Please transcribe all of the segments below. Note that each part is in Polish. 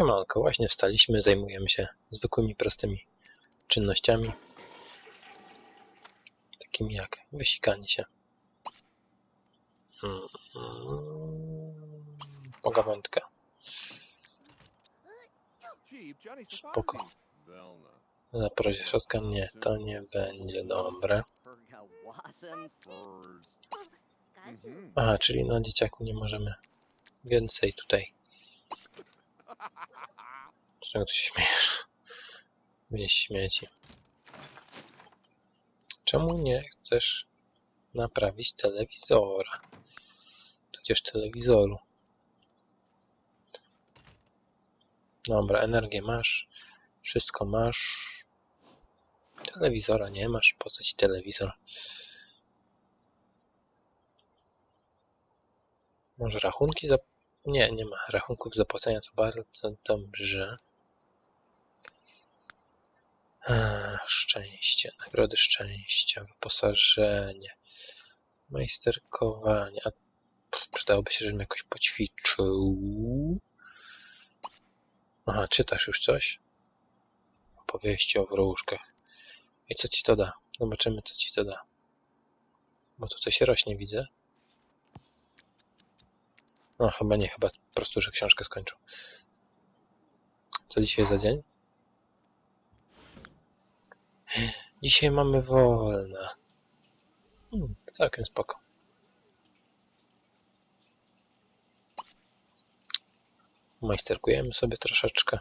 Siemanko, właśnie wstaliśmy, zajmujemy się zwykłymi, prostymi czynnościami. Takimi jak wysikanie się. Mm, mm, Pogawędka. Spoko. Na prozie środka nie, to nie będzie dobre. Aha, czyli na dzieciaku nie możemy więcej tutaj. Czego ty się śmiejesz? Wnieś śmieci. Czemu nie chcesz naprawić telewizora? Tudzież telewizoru. Dobra, energię masz. Wszystko masz. Telewizora nie masz. Po co ci telewizor? Może rachunki za... Nie, nie ma rachunków zapłacenia, to bardzo dobrze. Ach, szczęście, nagrody szczęścia, wyposażenie, majsterkowanie. A przydałoby się, żebym jakoś poćwiczył. Aha, czytasz już coś? Opowieści o wróżkach. I co ci to da? Zobaczymy, co ci to da. Bo tu coś rośnie, widzę. No, chyba nie, chyba po prostu, że książkę skończył. Co dzisiaj za dzień? Dzisiaj mamy wolne. Hmm, całkiem spoko. Majsterkujemy sobie troszeczkę.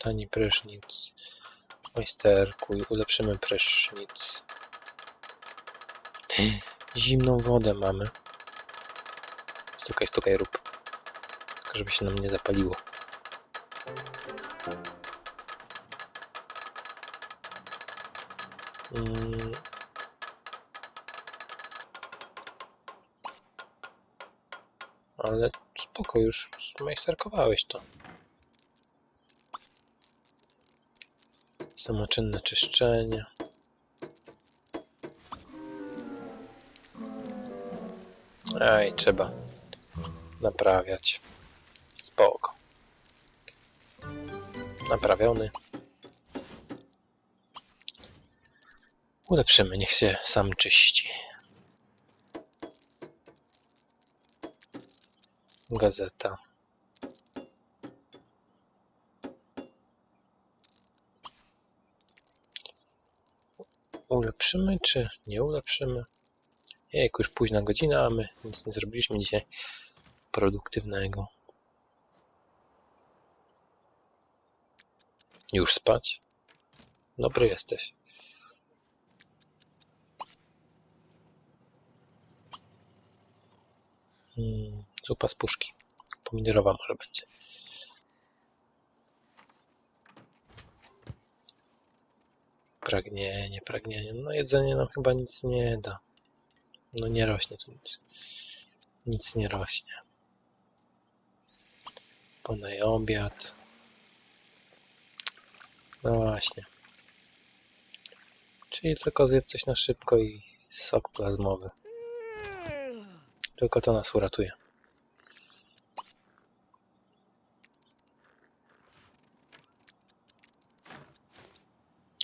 Tani prysznic. Majsterkuj, ulepszymy prysznic. Zimną wodę mamy. Stukaj, stukaj, rób. Tylko żeby się nam nie zapaliło. Mm. Ale spoko, już zmajsterkowałeś to. Samoczynne czyszczenie. Ej, trzeba naprawiać. Spoko. Naprawiony. Ulepszymy, niech się sam czyści. Gazeta. Ulepszymy, czy nie ulepszymy? Jejku, już późna godzina, a my nic nie zrobiliśmy dzisiaj produktywnego. Już spać? Dobry jesteś. Hmm, zupa z puszki. Pomidorowa może będzie. Pragnienie, pragnienie. No jedzenie nam chyba nic nie da. No nie rośnie tu nic. Nic nie rośnie. Podaj obiad. No właśnie. Czyli tylko zjedz coś na szybko i sok plazmowy. Tylko to nas uratuje.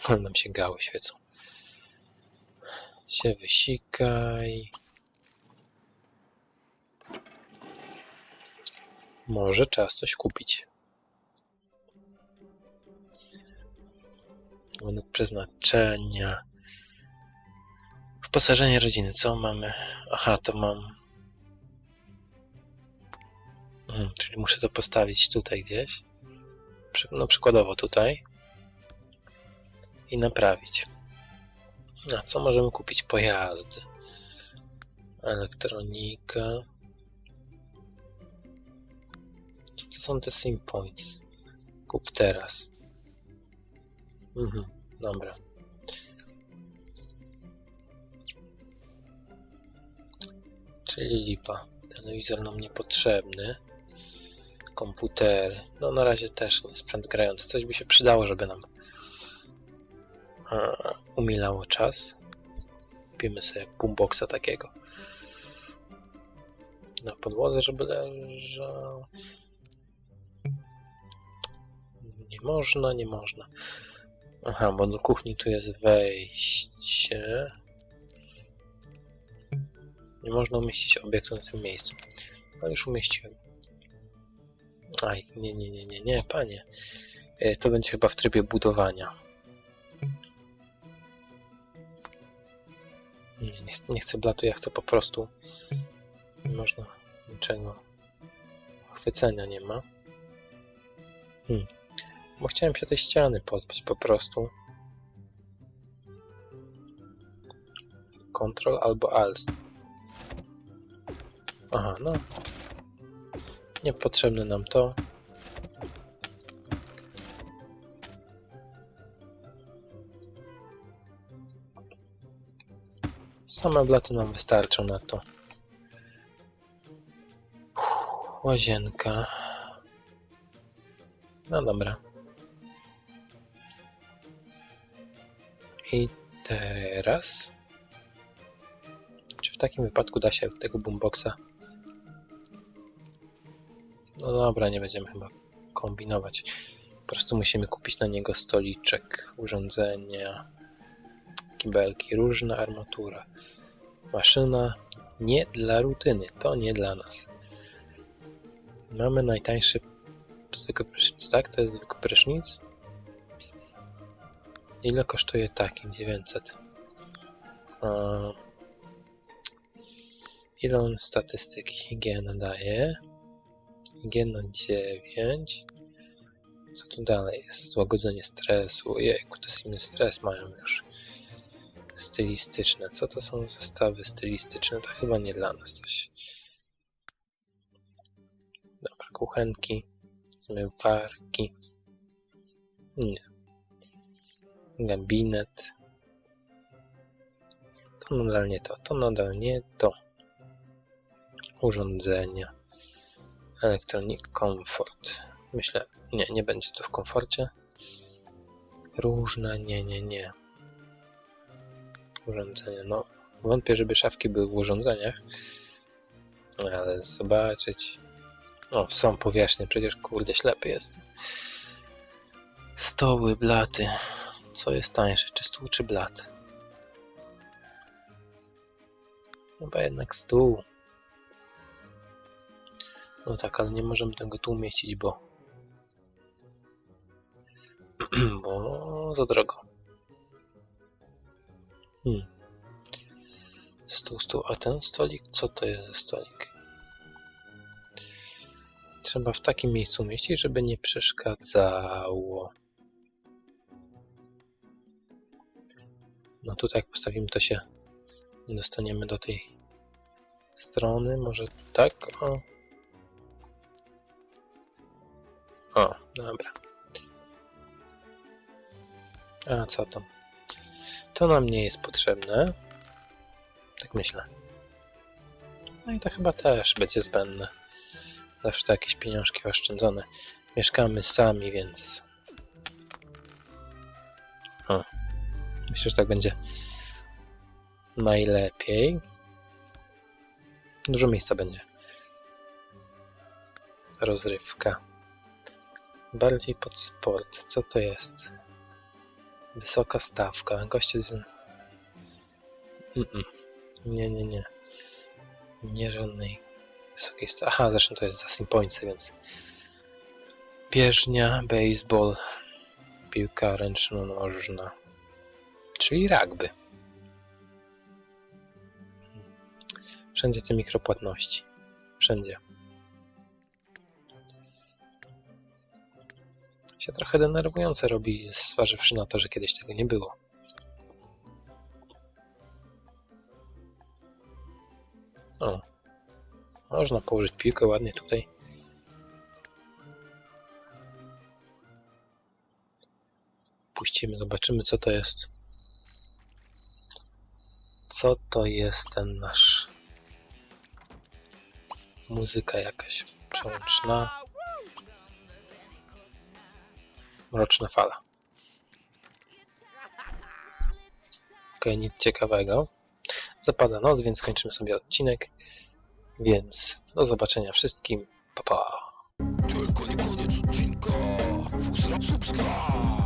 Ale nam się gały świecą. Się wysikaj. Może czas coś kupić. Według przeznaczenia. Wyposażenie rodziny. Co mamy? Aha, to mam. Hmm, czyli muszę to postawić tutaj gdzieś. No przykładowo tutaj. I naprawić. A co możemy kupić? Pojazdy. Elektronika. Co to są te sim points? Kup teraz. Mhm, dobra. Czyli lipa. Telewizor nam niepotrzebny. Komputery. No na razie też nie. Sprzęt grający. Coś by się przydało, żeby nam umilało czas. Kupimy sobie boomboxa takiego. Na podłodze, żeby leżał. Nie można, nie można. Aha, bo do kuchni tu jest wejście. Nie można umieścić obiektu na tym miejscu. No już umieściłem. Aj, nie, nie, nie, nie, nie, panie. E, To będzie chyba w trybie budowania. Nie, nie, nie chcę blatu, ja chcę po prostu. Nie można niczego. Chwycenia nie ma. Hmm. Bo chciałem się tej ściany pozbyć po prostu. Ctrl albo Alt. Aha, no. Niepotrzebne nam to. Same blaty nam wystarczą na to. Uff, Łazienka. No dobra. I teraz. Czy w takim wypadku da się tego boomboxa? No dobra, nie będziemy chyba kombinować. Po prostu musimy kupić na niego stoliczek, urządzenia, kibelki, różna armatura. Maszyna nie dla rutyny, to nie dla nas. Mamy najtańszy zwykły prysznic, tak? To jest zwykły prysznic. Ile kosztuje taki? 900. A... Ile on statystyki higiena daje? Higiena 9. Co tu dalej jest? Złagodzenie stresu. Ojejku, to inny stres mają już. Stylistyczne. Co to są zestawy stylistyczne? To chyba nie dla nas coś. Dobra, kuchenki, zmywarki. Nie. Gabinet. To nadal nie to. To nadal nie to. Urządzenia. Electronic Comfort. Myślę, nie, nie będzie to w komforcie. Różne, nie, nie, nie. Urządzenia, no wątpię, żeby szafki były w urządzeniach. Ale zobaczyć. O, są powierzchnie, przecież kurde ślepy jestem. Stoły, blaty. Co jest tańsze, czy stół, czy blat? Chyba jednak stół. No tak, ale nie możemy tego tu umieścić, bo... bo za drogo. Hmm. Stół, stół, a ten stolik? Co to jest za stolik? Trzeba w takim miejscu umieścić, żeby nie przeszkadzało. No tutaj jak postawimy, to się nie dostaniemy do tej strony. Może tak? O. O, dobra. A co tam? To nam nie jest potrzebne. Tak myślę. No i to chyba też będzie zbędne. Zawsze to jakieś pieniążki oszczędzone. Mieszkamy sami, więc... O. Myślę, że tak będzie najlepiej. Dużo miejsca będzie. Rozrywka. Bardziej pod sport. Co to jest? Wysoka stawka. Goście... z- Mm-mm. Nie, nie, nie. Nie żadnej wysokiej stawki. Aha, zresztą to jest za simpońcy, więc... Bieżnia, baseball, piłka ręczno-nożna. Czyli rugby. Wszędzie te mikropłatności. Wszędzie. Się trochę denerwujące robi, zważywszy na to, że kiedyś tego nie było. O. Można położyć piłkę ładnie tutaj. Puścimy, zobaczymy co to jest. Co to jest ten nasz... Muzyka jakaś przełączna. Mroczna fala. Okej, nic ciekawego. Zapada noc, więc kończymy sobie odcinek. Więc do zobaczenia wszystkim. Pa pa. Tylko nie koniec odcinka. Poziom.